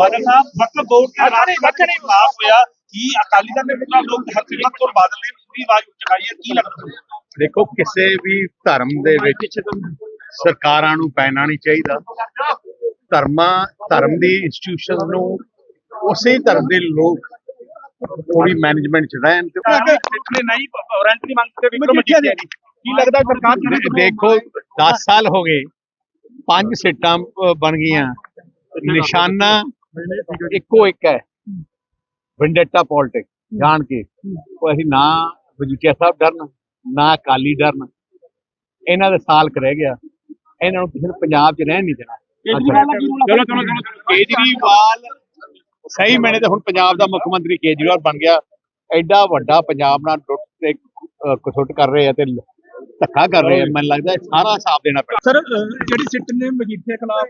ਬਾਦਲ ਸਾਹਿਬ ਵਕਤ ਬੋਰਡ ਦੇ ਰਾਣੇ ਵਕਤ ਖਿਲਾਫ ਹੋਇਆ। ਕੀ ਅਕਾਲੀ ਦਲ ਨੇ ਪੂਰਾ ਲੋਕ ਹਰਸਿਮਰਤ ਕੌਰ ਬਾਦਲ ਨੇ ਪੂਰੀ ਆਵਾਜ਼ ਚੁਕਾਈ ਹੈ? ਕੀ ਲੱਗਦਾ? ਦੇਖੋ ਕਿਸੇ ਵੀ ਧਰਮ ਦੇ ਵਿੱਚ ਸਰਕਾਰਾਂ ਨੂੰ ਪੈਣਾ ਨਹੀਂ ਚਾਹੀਦਾ। ਧਰਮਾਂ ਧਰਮ ਦੀ ਇੰਸਟੀਟਿਊਸ਼ਨ ਨੂੰ ਉਸੇ ਧਰਮ ਦੇ ਲੋਕ ਥੋੜੀ ਮੈਨੇਜਮੈਂਟ ਚ ਰਹਿਣ ਤੇ ਪਿਛਲੇ ਨਹੀਂ ਵਾਰੰਟ ਦੀ ਮੰਗ ਤੇ ਵਿਕਰਮ ਜੀ ਕੀ ਲੱਗਦਾ ਸਰਕਾਰ ਦੀ ਦੇ- ਦੇਖੋ 10 ਸਾਲ ਹੋ ਗਏ। ਪੰਜ ਸੀਟਾਂ ਬਣ ਗਈਆਂ। ਨਿਸ਼ਾਨਾ ਇੱਕੋ ਇੱਕ ਹੈ। ਵੈਂਡੇਟਾ ਪੋਲਿਟਿਕ ਜਾਣ ਕੇ। ਉਹ ਅਸੀਂ ਨਾ ਵਜੀਠੀਆ ਸਾਹਿਬ ਡਰਨ ਨਾ ਅਕਾਲੀ ਡਰਨ। ਇਹਨਾਂ ਦਾ ਸਾਲ ਕੁ ਰਹਿ ਗਿਆ। ਇਹਨਾਂ ਨੂੰ ਕਿਸੇ ਨੂੰ ਪੰਜਾਬ 'ਚ ਰਹਿਣ ਨਹੀਂ ਦੇਣਾ। ਚਲੋ ਚਲੋ ਚਲੋ ਕੇਜਰੀਵਾਲ ਸਹੀ ਮੈਨੇ ਤਾਂ ਹੁਣ ਪੰਜਾਬ ਦਾ ਮੁੱਖ ਮੰਤਰੀ ਕੇਜਰੀਵਾਲ ਬਣ ਗਿਆ। ਐਡਾ ਵੱਡਾ ਪੰਜਾਬ ਨਾਲ ਟੁੱਟ ਤੇ ਕੁਸੁੱਟ ਕਰ ਰਹੇ ਆ ਤੇ ਧੱਕਾ ਕਰ ਰਹੇ ਆ। ਮੈਨੂੰ ਲੱਗਦਾ ਸਾਰਾ ਹਿਸਾਬ ਦੇਣਾ ਪੈਣਾ। ਸਰ ਜਿਹੜੀ ਸਿੱਟ ਨੇ ਮਜੀਠੀਆ ਖਿਲਾਫ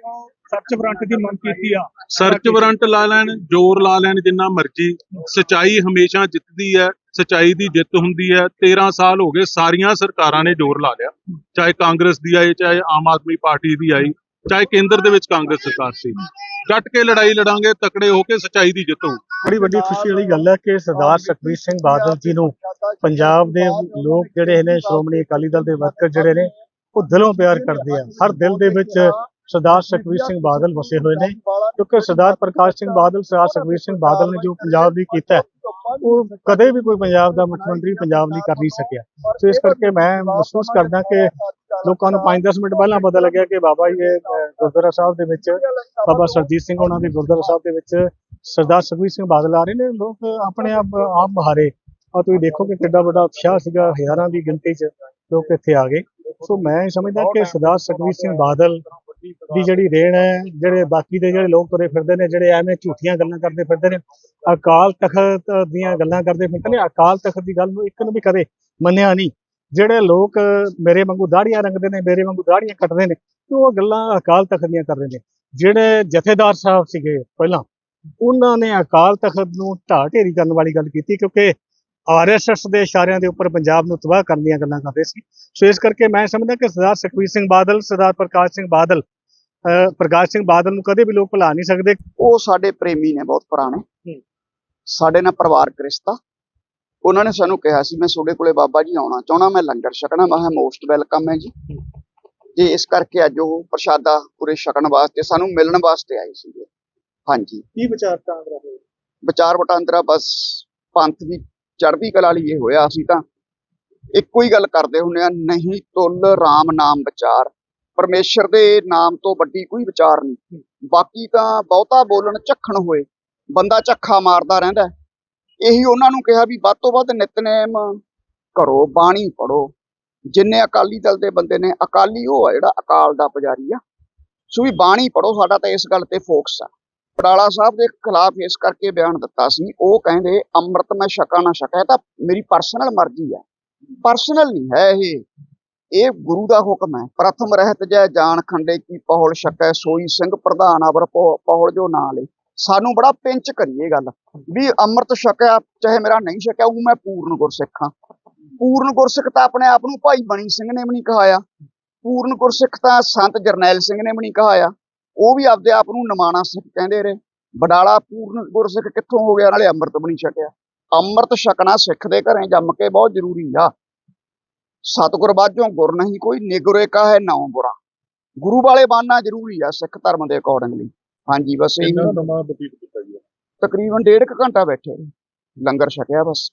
ਸਰਚ ਵਾਰੰਟ ਦੀ ਮੰਗ ਕੀਤੀ ਆ ਸਰਚ ਵਾਰੰਟ ਲਾ ਲੈਣ ਜ਼ੋਰ ਲਾ ਲੈਣ ਜਿੰਨਾ ਮਰਜ਼ੀ। ਸਚਾਈ ਹਮੇਸ਼ਾ ਜਿੱਤਦੀ ਹੈ ਸਚਾਈ ਦੀ ਜਿੱਤ ਹੁੰਦੀ ਹੈ। 13 ਸਾਲ ਹੋ ਗਏ ਸਾਰੀਆਂ ਸਰਕਾਰਾਂ ਨੇ ਜ਼ੋਰ ਲਾ ਲਿਆ। ਚਾਹੇ ਕਾਂਗਰਸ ਦੀ ਆਈ ਚਾਹੇ ਆਮ ਆਦਮੀ ਪਾਰਟੀ ਦੀ ਆਈ ਚਾਹੇ ਕੇਂਦਰ ਦੇ ਵਿੱਚ ਕਾਂਗਰਸ ਸਰਕਾਰ ਸੀ। ਡਟ ਕੇ ਲੜਾਈ ਲੜਾਂਗੇ ਤਕੜੇ ਹੋ ਕੇ ਸਚਾਈ ਦੀ ਜਿੱਤ ਹੋਊ ਬੜੀ ਵੱਡੀ ਖੁਸ਼ੀ ਵਾਲੀ ਗੱਲ ਹੈ ਕਿ ਸਰਦਾਰ ਸੁਖਬੀਰ ਸਿੰਘ ਬਾਦਲ ਜੀ ਨੂੰ ਪੰਜਾਬ ਦੇ ਲੋਕ ਜਿਹੜੇ ਨੇ ਸ਼੍ਰੋਮਣੀ ਅਕਾਲੀ ਦਲ ਦੇ ਵਰਕਰ ਜਿਹੜੇ ਨੇ ਉਹ ਦਿਲੋਂ ਪਿਆਰ ਕਰਦੇ ਆ। ਹਰ ਦਿਲ ਦੇ ਵਿੱਚ ਸਰਦਾਰ ਸੁਖਬੀਰ ਸਿੰਘ ਬਾਦਲ ਵਸੇ ਹੋਏ ਨੇ। ਕਿਉਂਕਿ ਸਰਦਾਰ ਪ੍ਰਕਾਸ਼ ਸਿੰਘ ਬਾਦਲ, ਸਰਦਾਰ ਸੁਖਬੀਰ ਸਿੰਘ ਬਾਦਲ ਨੇ ਜੋ ਪੰਜਾਬ ਲਈ ਕੀਤਾ ਉਹ ਕਦੇ ਵੀ ਕੋਈ ਪੰਜਾਬ ਦਾ ਮੁੱਖ ਮੰਤਰੀ ਪੰਜਾਬ ਲਈ ਕਰ ਨਹੀਂ ਸਕਿਆ। ਸੋ ਇਸ ਕਰਕੇ ਮੈਂ ਮਹਿਸੂਸ ਕਰਦਾ ਕਿ ਲੋਕਾਂ ਨੂੰ 5-10 ਮਿੰਟ ਪਹਿਲਾਂ ਪਤਾ ਲੱਗਿਆ ਕਿ ਬਾਬਾ ਜੀ ਦੇ ਗੁਰਦੁਆਰਾ ਸਾਹਿਬ ਦੇ ਵਿੱਚ ਬਾਬਾ ਸਰਜੀਤ ਸਿੰਘ ਉਹਨਾਂ ਦੇ ਗੁਰਦੁਆਰਾ ਸਾਹਿਬ ਦੇ ਵਿੱਚ ਸਰਦਾਰ ਸੁਖਬੀਰ ਸਿੰਘ ਬਾਦਲ ਆ ਰਹੇ ਨੇ। ਲੋਕ ਆਪਣੇ ਆਪ ਆਪ ਬਹਾਰੇ ਆ ਤੁਸੀਂ ਦੇਖੋ ਕਿ ਕਿੱਡਾ ਵੱਡਾ ਉਤਸ਼ਾਹ ਸੀਗਾ ਹਜ਼ਾਰਾਂ ਦੀ ਗਿਣਤੀ 'ਚ ਲੋਕ ਇੱਥੇ ਆ ਗਏ। ਸੋ ਮੈਂ ਸਮਝਦਾ ਕਿ ਸਰਦਾਰ ਸੁਖਬੀਰ ਸਿੰਘ ਬਾਦਲ ਦੀ ਜਿਹੜੀ ਰੇਣ ਹੈ, ਜਿਹੜੇ ਬਾਕੀ ਦੇ ਜਿਹੜੇ ਲੋਕ ਤੁਰੇ ਫਿਰਦੇ ਨੇ, ਜਿਹੜੇ ਐਵੇਂ ਝੂਠੀਆਂ ਗੱਲਾਂ ਕਰਦੇ ਫਿਰਦੇ ਨੇ, ਅਕਾਲ ਤਖਤ ਦੀਆਂ ਗੱਲਾਂ ਕਰਦੇ ਫਿਰਦੇ ਨੇ, ਅਕਾਲ ਤਖਤ ਦੀ ਗੱਲ ਨੂੰ ਇੱਕ ਨੂੰ ਵੀ ਕਦੇ ਮੰਨਿਆ ਨਹੀਂ। ਜਿਹੜੇ ਲੋਕ ਮੇਰੇ ਵਾਂਗੂ ਦਾੜੀਆਂ ਰੰਗਦੇ ਨੇ, ਮੇਰੇ ਵਾਂਗੂ ਦਾੜੀਆਂ ਕੱਟਦੇ ਨੇ, ਤੇ ਉਹ ਗੱਲਾਂ ਅਕਾਲ ਤਖਤ ਦੀਆਂ ਕਰ ਰਹੇ ਨੇ। ਜਿਹੜੇ ਜਥੇਦਾਰ ਸਾਹਿਬ ਸੀਗੇ ਪਹਿਲਾਂ, ਉਹਨਾਂ ਨੇ ਅਕਾਲ ਤਖਤ ਨੂੰ ਢਾਹ ਢੇਰੀ ਕਰਨ ਵਾਲੀ ਗੱਲ ਕੀਤੀ, ਕਿਉਂਕਿ ਆਰਐਸਐਸ ਦੇ ਇਸ਼ਾਰਿਆਂ ਦੇ ਉੱਪਰ ਪੰਜਾਬ ਨੂੰ ਤਬਾਹ ਕਰਨ ਦੀਆਂ ਗੱਲਾਂ ਕਰਦੇ ਸੀ। ਸੋ ਇਸ ਕਰਕੇ ਮੈਂ ਸਮਝਦਾ ਕਿ ਸਰਦਾਰ ਸੁਖਬੀਰ ਸਿੰਘ ਬਾਦਲ ਸਰਦਾਰ ਪ੍ਰਕਾਸ਼ ਸਿੰਘ ਬਾਦਲ ਪ੍ਰਕਾਸ਼ ਸਿੰਘ ਬਾਦਲ ਨੂੰ ਕਦੇ ਵੀ ਲੋਕ ਭੁਲਾ ਨਹੀਂ ਸਕਦੇ। ਉਹ ਸਾਡੇ ਪ੍ਰੇਮੀ ਨੇ ਬਹੁਤ ਪੁਰਾਣੇ। ਸਾਡੇ ਨਾਲ ਪਰਿਵਾਰਕ ਰਿਸ਼ਤਾ। ਉਹਨਾਂ ਨੇ ਸਾਨੂੰ ਕਿਹਾ ਸੀ ਮੈਂ ਤੁਹਾਡੇ ਕੋਲੇ ਬਾਬਾ ਜੀ ਆਉਣਾ ਚਾਹਣਾ ਮੈਂ ਲੰਗਰ ਛਕਣਾ। ਮੈਂ ਮੋਸਟ ਵੈਲਕਮ ਹੈ ਜੀ। ਤੇ ਇਸ ਕਰਕੇ ਅੱਜ ਉਹ ਪ੍ਰਸ਼ਾਦਾ ਪੂਰੇ ਛਕਣ ਵਾਸਤੇ ਸਾਨੂੰ ਮਿਲਣ ਵਾਸਤੇ ਆਏ ਸੀਗੇ। ਹਾਂਜੀ। ਕੀ ਵਿਚਾਰਧਾਰਾ ਹੋਵੇ ਵਿਚਾਰ ਵਟਾਂਦਰਾ ਬਸ ਪੰਥ ਦੀ ਚੜ੍ਹਦੀ ਕਲਾ ਲਈ ਇਹ ਹੋਇਆ ਅਸੀਂ ਤਾਂ ਇੱਕੋ ਹੀ ਗੱਲ ਕਰਦੇ ਹੁੰਦੇ ਆ, ਨਹੀਂ ਤੁਲ RAM ਨਾਮ ਵਿਚਾਰ। ਪਰਮੇਸ਼ਰ ਦੇ ਨਾਮ ਤੋਂ ਵੱਡੀ ਕੋਈ ਵਿਚਾਰ ਨਹੀਂ। ਬਾਕੀ ਤਾਂ ਬਹੁਤਾ ਬੋਲਣ ਝੱਖਣ ਹੋਏ, ਬੰਦਾ ਝੱਖਾ ਮਾਰਦਾ ਰਹਿੰਦਾ ਇਹੀ ਉਹਨਾਂ ਨੂੰ ਕਿਹਾ ਵੀ ਵੱਧ ਤੋਂ ਵੱਧ ਨਿਤਨੇਮ ਕਰੋ, ਬਾਣੀ ਪੜੋ ਜਿੰਨੇ ਅਕਾਲੀ ਦਲ ਦੇ ਬੰਦੇ ਨੇ, ਅਕਾਲੀ ਉਹ ਆ ਜਿਹੜਾ ਅਕਾਲ ਦਾ ਪੁਜਾਰੀ ਆ। ਸੋ ਵੀ ਬਾਣੀ ਪੜੋ ਸਾਡਾ ਤਾਂ ਇਸ ਗੱਲ ਤੇ ਫੋਕਸ ਆ। ਪੜਾਲਾ ਸਾਹਿਬ ਦੇ ਖਿਲਾਫ ਇਸ ਕਰਕੇ ਬਿਆਨ ਦਿੱਤਾ ਸੀ, ਉਹ ਕਹਿੰਦੇ, ਅੰਮ੍ਰਿਤ ਮੈਂ ਛਕਾਂ ਨਾ ਛਕਾਂ ਤਾਂ ਮੇਰੀ ਪਰਸਨਲ ਮਰਜ਼ੀ ਹੈ। ਪਰਸਨਲ ਨਹੀਂ ਹੈ ਇਹ। ਇਹ ਗੁਰੂ ਦਾ ਹੁਕਮ ਹੈ। ਪ੍ਰਥਮ ਰਹਿਤ ਜੈ ਜਾਣ ਖੰਡੇ ਕੀ ਪਹੁਲ ਛਕੈ, ਸੋਈ ਸਿੰਘ ਪ੍ਰਧਾਨ ਅਵਰ ਪਹੁ- ਪਹੁਲ ਜੋ ਨਾਂ ਲਈ ਸਾਨੂੰ ਬੜਾ ਪਿੰਚ ਕਰੀਏ ਗੱਲ, ਵੀ ਅੰਮ੍ਰਿਤ ਛਕਿਆ, ਚਾਹੇ ਮੇਰਾ ਨਹੀਂ ਛਕਿਆ, ਉਹ ਮੈਂ ਪੂਰਨ ਗੁਰਸਿੱਖ ਹਾਂ। ਪੂਰਨ ਗੁਰਸਿੱਖ ਤਾਂ ਆਪਣੇ ਆਪ ਨੂੰ ਭਾਈ ਬਣੀ ਸਿੰਘ ਨੇ ਵੀ ਨਹੀਂ ਕਹਾਇਆ। ਪੂਰਨ ਗੁਰਸਿੱਖ ਤਾਂ ਸੰਤ ਜਰਨੈਲ ਸਿੰਘ ਨੇ ਵੀ ਨਹੀਂ ਕਹਾਇਆ। ਉਹ ਵੀ ਆਪਦੇ ਆਪ ਨੂੰ ਨਿਮਾਣਾ ਸਿੱਖ ਕਹਿੰਦੇ ਰਹੇ। ਬਡਾਲਾ ਪੂਰਨ ਗੁਰਸਿੱਖ ਕਿੱਥੋਂ ਹੋ ਗਿਆ? ਨਾਲੇ ਅੰਮ੍ਰਿਤ ਵੀ ਨਹੀਂ ਛਕਿਆ। ਅੰਮ੍ਰਿਤ ਛਕਣਾ ਸਿੱਖ ਦੇ ਘਰੇ ਜੰਮ ਕੇ ਬਹੁਤ ਜ਼ਰੂਰੀ ਆ। ਸਤਿਗੁਰ ਬਾਝੋਂ ਗੁਰ ਨਹੀਂ ਕੋਈ ਨਿਗਰੇ ਕਾ ਹੈ ਨਾਉ ਬੁਰਾ ਗੁਰੂ ਵਾਲੇ ਬਾਨਾ ਜ਼ਰੂਰੀ ਆ ਸਿੱਖ ਧਰਮ ਦੇ ਅਕੋਰਡਿੰਗਲੀ ਹਾਂਜੀ ਬਸ ਇਹ ਸਮਾਂ ਬਤੀਤ ਕੀਤਾ ਜੀ? ਤਕਰੀਬਨ ਡੇਢ ਕੁ ਘੰਟਾ ਬੈਠੇ। ਲੰਗਰ ਛਕਿਆ ਬਸ।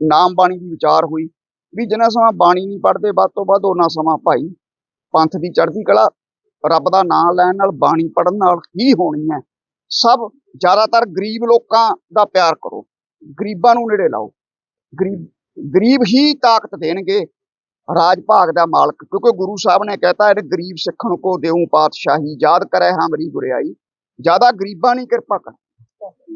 ਨਾਮ ਬਾਣੀ ਦੀ ਵਿਚਾਰ ਹੋਈ। ਵੀ ਜਿੰਨਾ ਸਮਾਂ ਬਾਣੀ ਨਹੀਂ ਪੜ੍ਹਦੇ ਵੱਧ ਤੋਂ ਵੱਧ ਉਹਨਾਂ ਸਮਾਂ ਭਾਈ ਪੰਥ ਦੀ ਚੜ੍ਹਦੀ ਕਲਾ ਰੱਬ ਦਾ ਨਾਮ ਲੈਣ ਨਾਲ ਬਾਣੀ ਪੜ੍ਹਨ ਨਾਲ ਹੀ ਹੋਣੀ ਹੈ? ਸਭ ਜ਼ਿਆਦਾਤਰ ਗਰੀਬ ਲੋਕਾਂ ਦਾ ਪਿਆਰ ਕਰੋ, ਗਰੀਬਾਂ ਨੂੰ ਨੇੜੇ ਲਾਓ। ਗਰੀਬ ਗਰੀਬ ਹੀ ਤਾਕਤ ਦੇਣਗੇ ਰਾਜ ਭਾਗ ਦਾ ਮਾਲਕ, ਕਿਉਂਕਿ ਗੁਰੂ ਸਾਹਿਬ ਨੇ ਕਹਿਤਾ ਇਹ ਗਰੀਬ ਸਿੱਖਣ ਕੋ ਦੇਉ ਪਾਤਸ਼ਾਹੀ, ਯਾਦ ਕਰੈ ਹਮਰੀ ਗੁਰਿਆਈ। ਜ਼ਿਆਦਾ ਗਰੀਬਾਂ ਨਹੀਂ ਕਿਰਪਾ ਕਰ।